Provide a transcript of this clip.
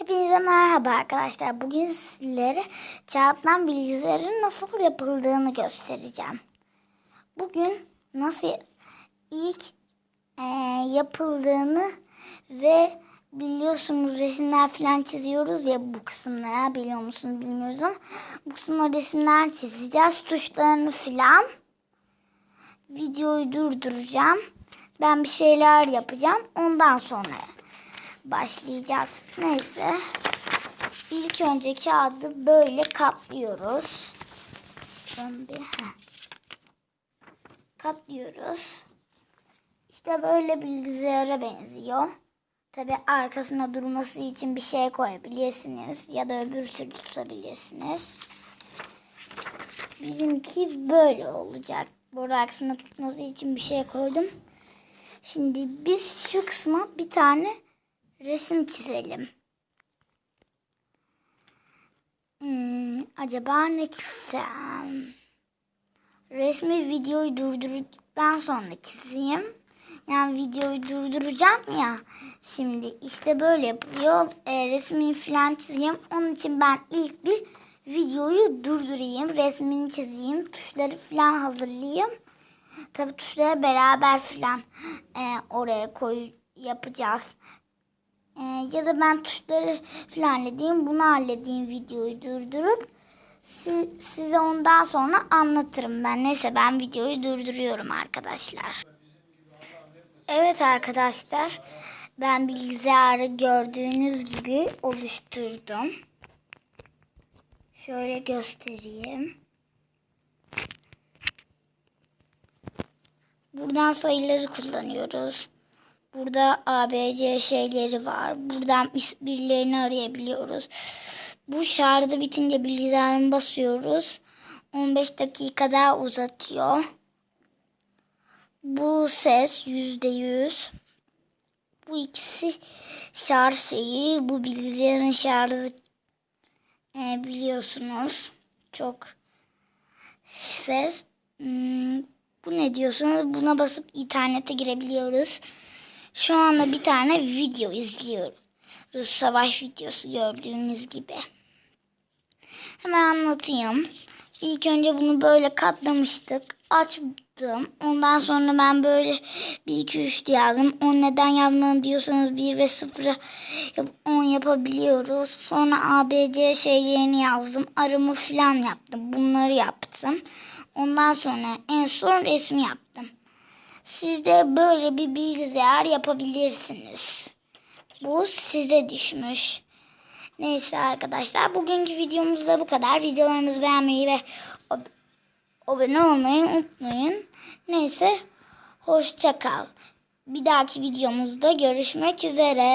Hepinize merhaba arkadaşlar. Bugün sizlere kağıttan bilgisayarın nasıl yapıldığını göstereceğim. Bugün nasıl ilk eee, yapıldığını ve biliyorsunuz resimler falan çiziyoruz ya bu kısımlara biliyor musunuz bilmiyoruz ama bu kısımda resimler çizeceğiz. Tuşlarını falan videoyu durduracağım. Ben bir şeyler yapacağım. Ondan sonra başlayacağız. Neyse. İlk önce kağıdı böyle katlıyoruz. Son bir, heh. Katlıyoruz. İşte böyle bilgisayara benziyor. Tabi arkasına durması için bir şey koyabilirsiniz. Ya da öbür türlü tutabilirsiniz. Bizimki böyle olacak. Burada aksına tutması için bir şey koydum. Şimdi biz şu kısma bir tane resim çizelim. Hmm, acaba ne çizsem? Resmi videoyu durdurduktan sonra çizeyim. Yani videoyu durduracağım ya. Şimdi işte böyle yapılıyor. E, resmini falan çizeyim. Onun için ben ilk bir videoyu durdurayım. Resmini çizeyim. Tuşları falan hazırlayayım. Tabii tuşları beraber falan e, oraya koy yapacağız. E, ya da ben tuşları falan halledeyim. Bunu halledeyim videoyu durdurup si- size ondan sonra anlatırım ben. Neyse ben videoyu durduruyorum arkadaşlar. Evet arkadaşlar ben bilgisayarı gördüğünüz gibi oluşturdum. Şöyle göstereyim. Buradan sayıları kullanıyoruz. Burada ABC şeyleri var. Buradan birilerini arayabiliyoruz. Bu şarjı bitince bilgisayarın basıyoruz. 15 dakika daha uzatıyor. Bu ses yüzde yüz. Bu ikisi şarj şeyi. Bu bilgisayarın şarjı e, biliyorsunuz. Çok ses. Hmm, bu ne diyorsanız buna basıp internete girebiliyoruz. Şu anda bir tane video izliyoruz. Savaş videosu gördüğünüz gibi. Hemen anlatayım. İlk önce bunu böyle katlamıştık. Açtım. Ondan sonra ben böyle 1 2 3 diye yazdım. 10 neden yazmadım diyorsanız 1 ve 0'ı yapıp 10 yapabiliyoruz. Sonra ABC şeylerini yazdım. Arımı falan yaptım. Bunları yaptım. Ondan sonra en son resmi yaptım. Siz de böyle bir bilgisayar yapabilirsiniz. Bu size düşmüş. Neyse arkadaşlar bugünkü videomuz da bu kadar. Videolarımızı beğenmeyi ve ab- abone olmayı unutmayın. Neyse hoşça kal. Bir dahaki videomuzda görüşmek üzere.